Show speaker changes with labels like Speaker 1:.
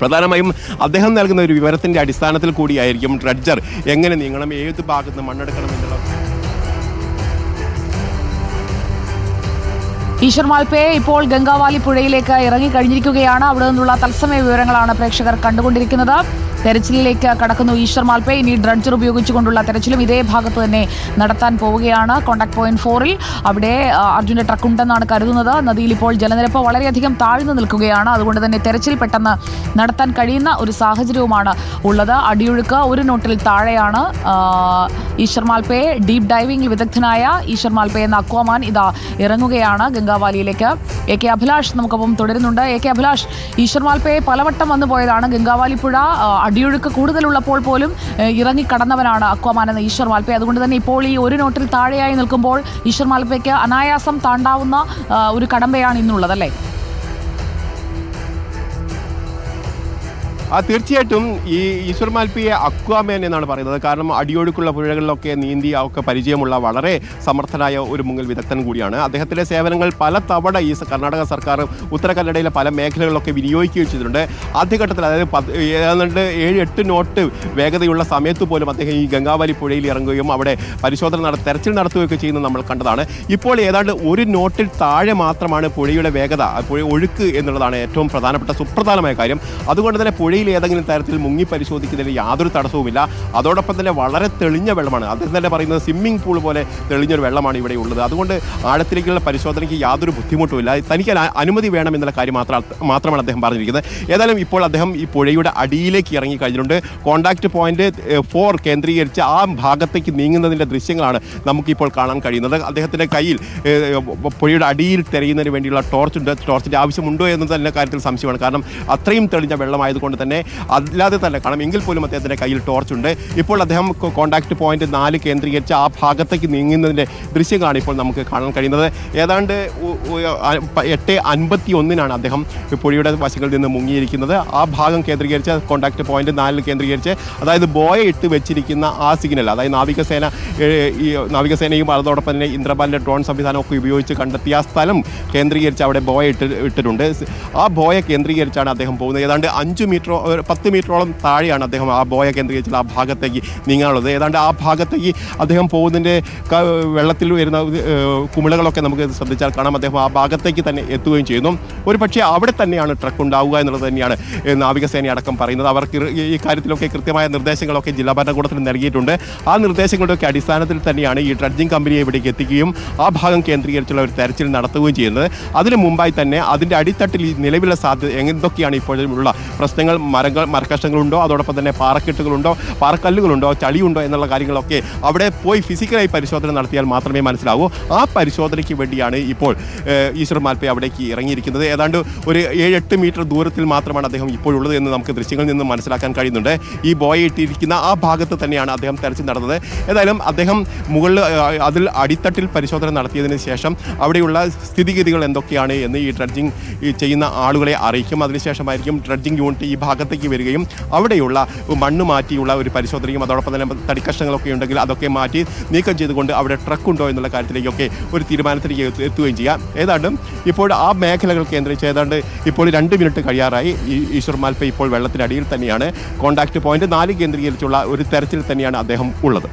Speaker 1: പ്രധാനമായും അദ്ദേഹം നൽകുന്ന ഒരു വിവരത്തിന്റെ അടിസ്ഥാനത്തിൽ കൂടിയായിരിക്കും ഡ്രഡ്ജർ. എങ്ങനെ നീങ്ങണം? ഏത് ഭാഗത്ത് മണ്ണെടുക്കണം എന്നുള്ള
Speaker 2: ഈശ്വർ മാൽപ്പയെ ഇപ്പോൾ ഗംഗാവാലി പുഴയിലേക്ക് ഇറങ്ങിക്കഴിഞ്ഞിരിക്കുകയാണ് അവിടെ നിന്നുള്ള തത്സമയ വിവരങ്ങളാണ് പ്രേക്ഷകർ കണ്ടുകൊണ്ടിരിക്കുന്നത്. തെരച്ചിലിലേക്ക് കടക്കുന്നു ഈശ്വർ മാൽപ്പെ ഇനി ഡ്രഡ്ജർ ഉപയോഗിച്ചുകൊണ്ടുള്ള തെരച്ചിലും ഇതേ ഭാഗത്ത് തന്നെ നടത്താൻ പോവുകയാണ്. കോണ്ടാക്ട് പോയിന്റ് ഫോറിൽ അവിടെ അർജുന്റെ ട്രക്ക് ഉണ്ടെന്നാണ് കരുതുന്നത്. നദിയിൽ ഇപ്പോൾ ജലനിരപ്പ് വളരെയധികം താഴ്ന്നു നിൽക്കുകയാണ്. അതുകൊണ്ട് തന്നെ തെരച്ചിൽ പെട്ടെന്ന് നടത്താൻ കഴിയുന്ന ഒരു സാഹചര്യവുമാണ് ഉള്ളത്. അടിയൊഴുക്ക് ഒരു നോട്ടിൽ താഴെയാണ്. ഈശ്വർ മാൽപ്പയെ ഡീപ് ഡൈവിംഗിൽ വിദഗ്ധനായ ഈശ്വർ മാൽപ്പെ എന്ന അക്വാമാൻ ഇതാ ഇറങ്ങുകയാണ് ഗംഗാവാലിയിലേക്ക്. എ കെ അഭിലാഷ് നമുക്കൊപ്പം തുടരുന്നുണ്ട്. എ കെ അഭിലാഷ് ഈശ്വർ മാൽപ്പയെ പലവട്ടം വന്നു പോയതാണ് ഗംഗാവാലി പുഴ അടിയൊഴുക്ക് കൂടുതലുള്ളപ്പോൾ പോലും ഇറങ്ങിക്കടന്നവനാണ് ഇറങ്ങി കടന്നവനാണ് അക്വാമാൻ എന്ന ഈശ്വർ മാൽപ്പെ അതുകൊണ്ട് തന്നെ ഇപ്പോൾ ഈ ഒരു നോട്ടിൽ താഴെയായി നിൽക്കുമ്പോൾ ഈശ്വർ മാൽപ്പയ്ക്ക് അനായാസം താണ്ടാവുന്ന ഒരു കടമ്പയാണ് ഇന്നുള്ളത് അല്ലേ?
Speaker 1: ആ തീർച്ചയായിട്ടും ഈ ഈശ്വർ മാൽപ്പിയെ അക്വാമേൻ എന്നാണ് പറയുന്നത്. കാരണം അടിയൊഴുക്കുള്ള പുഴകളിലൊക്കെ നീന്തി ഒക്കെ പരിചയമുള്ള വളരെ സമർത്ഥനായ ഒരു മുങ്ങൽ വിദഗ്ധൻ കൂടിയാണ്. അദ്ദേഹത്തിന്റെ സേവനങ്ങൾ പല തവണ ഈ കർണാടക സർക്കാർ ഉത്തര കന്നഡയിലെ പല മേഖലകളിലൊക്കെ വിനിയോഗിക്കുകയും ചെയ്തിട്ടുണ്ട്. ആദ്യഘട്ടത്തിൽ അതായത് പത് ഏതാണ്ട് ഏഴ് എട്ട് നോട്ട് വേഗതയുള്ള സമയത്ത് പോലും അദ്ദേഹം ഈ ഗംഗാവലി പുഴയിൽ ഇറങ്ങുകയും അവിടെ പരിശോധന നട തെരച്ചിൽ നടത്തുകയൊക്കെ ചെയ്യുന്നത് നമ്മൾ കണ്ടതാണ്. ഇപ്പോൾ ഏതാണ്ട് ഒരു നോട്ടിൽ താഴെ മാത്രമാണ് പുഴയുടെ വേഗത പുഴ ഒഴുക്ക് എന്നുള്ളതാണ് ഏറ്റവും പ്രധാനപ്പെട്ട സുപ്രധാനമായ കാര്യം. അതുകൊണ്ട് തന്നെ പുഴയിൽ ഏതെങ്കിലും തരത്തിൽ മുങ്ങി പരിശോധിക്കുന്നതിന് യാതൊരു തടസ്സവുമില്ല. അതോടൊപ്പം തന്നെ വളരെ തെളിഞ്ഞ വെള്ളമാണ്. അദ്ദേഹം തന്നെ പറയുന്നത് സ്വിമ്മിംഗ് പൂൾ പോലെ തെളിഞ്ഞൊരു വെള്ളമാണ് ഇവിടെ ഉള്ളത്. അതുകൊണ്ട് ആഴത്തിലേക്കുള്ള പരിശോധനയ്ക്ക് യാതൊരു ബുദ്ധിമുട്ടുമില്ല തനിക്ക് അനുമതി വേണം എന്നുള്ള കാര്യം മാത്രം മാത്രമാണ് അദ്ദേഹം പറഞ്ഞിരിക്കുന്നത്. ഏതായാലും ഇപ്പോൾ അദ്ദേഹം ഈ പുഴയുടെ അടിയിലേക്ക് ഇറങ്ങി കഴിഞ്ഞിട്ടുണ്ട്. കോണ്ടാക്ട് പോയിന്റ് ഫോർ കേന്ദ്രീകരിച്ച് ആ ഭാഗത്തേക്ക് നീങ്ങുന്നതിന്റെ ദൃശ്യങ്ങളാണ് നമുക്കിപ്പോൾ കാണാൻ കഴിയുന്നത്. അദ്ദേഹത്തിന്റെ കയ്യിൽ പുഴയുടെ അടിയിൽ തെരയുന്നതിന് വേണ്ടിയുള്ള ടോർച്ചുണ്ട് ടോർച്ചിന്റെ ആവശ്യമുണ്ടോ എന്ന് തന്നെ കാര്യത്തിൽ സംശയമാണ്. കാരണം അത്രയും തെളിഞ്ഞ വെള്ളമായതുകൊണ്ട് തന്നെ അല്ലാതെ തന്നെ കാണാം. എങ്കിൽ പോലും അദ്ദേഹത്തിന്റെ കയ്യിൽ ടോർച്ച് ഉണ്ട്. ഇപ്പോൾ അദ്ദേഹം കോണ്ടാക്ട് പോയിന്റ് നാല് കേന്ദ്രീകരിച്ച് ആ ഭാഗത്തേക്ക് നീങ്ങുന്നതിന്റെ ദൃശ്യങ്ങളാണ് ഇപ്പോൾ നമുക്ക് കാണാൻ കഴിയുന്നത്. ഏതാണ്ട് എട്ട് അൻപത്തി ഒന്നിനാണ് അദ്ദേഹം പുഴയുടെ വശങ്ങളിൽ നിന്ന് മുങ്ങിയിരിക്കുന്നത്. ആ ഭാഗം കേന്ദ്രീകരിച്ച് കോണ്ടാക്ട് പോയിന്റ് നാലിൽ കേന്ദ്രീകരിച്ച് അതായത് ബോയ ഇട്ട് വെച്ചിരിക്കുന്ന ആ സിഗ്നൽ അതായത് നാവികസേന ഈ നാവികസേനയും അതോടൊപ്പം തന്നെ ഇന്ദ്രപാലിന്റെ ഡ്രോൺ സംവിധാനമൊക്കെ ഉപയോഗിച്ച് കണ്ടെത്തിയ ആ സ്ഥലം കേന്ദ്രീകരിച്ച് അവിടെ ബോയ ഇട്ട് ഇട്ടിട്ടുണ്ട്. ആ ബോയ കേന്ദ്രീകരിച്ചാണ് അദ്ദേഹം പോകുന്നത്. ഏതാണ്ട് അഞ്ച് മീറ്ററോ പത്ത് മീറ്ററോളം താഴെയാണ് അദ്ദേഹം ആ ബോയ കേന്ദ്രീകരിച്ചുള്ള ആ ഭാഗത്തേക്ക് നീങ്ങാനുള്ളത്. ഏതാണ്ട് ആ ഭാഗത്തേക്ക് അദ്ദേഹം പോകുന്നതിന്റെ വെള്ളത്തിൽ വരുന്ന കുമിളകളൊക്കെ നമുക്ക് ശ്രദ്ധിച്ചാൽ കാണാം. അദ്ദേഹം ആ ഭാഗത്തേക്ക് തന്നെ എത്തുകയും ചെയ്യുന്നു. ഒരു പക്ഷേ അവിടെ തന്നെയാണ് ട്രക്ക് ഉണ്ടാവുക എന്നുള്ളത് തന്നെയാണ് നാവികസേന അടക്കം പറയുന്നത്. അവർക്ക് ഈ കാര്യത്തിലൊക്കെ കൃത്യമായ നിർദ്ദേശങ്ങളൊക്കെ ജില്ലാ ഭരണകൂടത്തിന് നൽകിയിട്ടുണ്ട്. ആ നിർദ്ദേശങ്ങളുടെയൊക്കെ അടിസ്ഥാനത്തിൽ തന്നെയാണ് ഈ ഡ്രഡ്ജിംഗ് കമ്പനിയെ ഇവിടേക്ക് എത്തിക്കുകയും ആ ഭാഗം കേന്ദ്രീകരിച്ചുള്ള ഒരു തെരച്ചിൽ നടത്തുകയും ചെയ്യുന്നത്. അതിന് മുമ്പായി തന്നെ അതിന്റെ അടിത്തട്ടിൽ നിലവിലെ സാധ്യത എന്തൊക്കെയാണ് ഇപ്പോഴുള്ള പ്രശ്നങ്ങൾ മരങ്ങൾ മരക്കഷ്ണങ്ങളുണ്ടോ? അതോടൊപ്പം തന്നെ പാറക്കെട്ടുകളുണ്ടോ? പാറക്കല്ലുകളുണ്ടോ? ചളിയുണ്ടോ? എന്നുള്ള കാര്യങ്ങളൊക്കെ അവിടെ പോയി ഫിസിക്കലായി പരിശോധന നടത്തിയാൽ മാത്രമേ മനസ്സിലാവൂ. ആ പരിശോധനയ്ക്ക് വേണ്ടിയാണ് ഇപ്പോൾ ഈശ്വർ മാൽപ്പെ അവിടേക്ക് ഇറങ്ങിയിരിക്കുന്നത്. ഏതാണ്ട് ഒരു ഏഴ് എട്ട് മീറ്റർ ദൂരത്തിൽ മാത്രമാണ് അദ്ദേഹം ഇപ്പോഴുള്ളത് എന്ന് നമുക്ക് ദൃശ്യങ്ങളിൽ നിന്ന് മനസ്സിലാക്കാൻ കഴിയുന്നുണ്ട്. ഈ ബോയ് ഇട്ടിരിക്കുന്ന ആ ഭാഗത്ത് തന്നെയാണ് അദ്ദേഹം തെരച്ചിൽ നടന്നത്. ഏതായാലും അദ്ദേഹം മുകളിൽ അതിൽ അടിത്തട്ടിൽ പരിശോധന നടത്തിയതിന് ശേഷം അവിടെയുള്ള സ്ഥിതിഗതികൾ എന്തൊക്കെയാണ് എന്ന് ഈ ഡ്രഡ്ജിങ് ചെയ്യുന്ന ആളുകളെ അറിയിക്കും. അതിനുശേഷമായിരിക്കും ഡ്രഡ്ജിങ് യൂണിറ്റ് ഈ ഭാഗത്തേക്ക് വരികയും അവിടെയുള്ള മണ്ണ് മാറ്റിയുള്ള ഒരു പരിശോധനയും അതോടൊപ്പം തന്നെ തടിക്കഷ്ണങ്ങളൊക്കെ ഉണ്ടെങ്കിൽ അതൊക്കെ മാറ്റി നീക്കം ചെയ്തുകൊണ്ട് അവിടെ ട്രക്ക് ഉണ്ടോ എന്നുള്ള കാര്യത്തിലേക്കൊക്കെ ഒരു തീരുമാനത്തിലേക്ക് എത്തുകയും ചെയ്യാം. ഏതാണ്ട് ഇപ്പോൾ ആ മേഖലകൾ കേന്ദ്രീകരിച്ച് ഏതാണ്ട് ഇപ്പോൾ രണ്ട് മിനിറ്റ് കഴിയാറായി. ഈശ്വർ മാൽപ്പ ഇപ്പോൾ വെള്ളത്തിനടിയിൽ തന്നെയാണ്. കോണ്ടാക്ട് പോയിന്റ് നാല് കേന്ദ്രീകരിച്ചുള്ള ഒരു തെരച്ചിൽ തന്നെയാണ് അദ്ദേഹം ഉള്ളത്.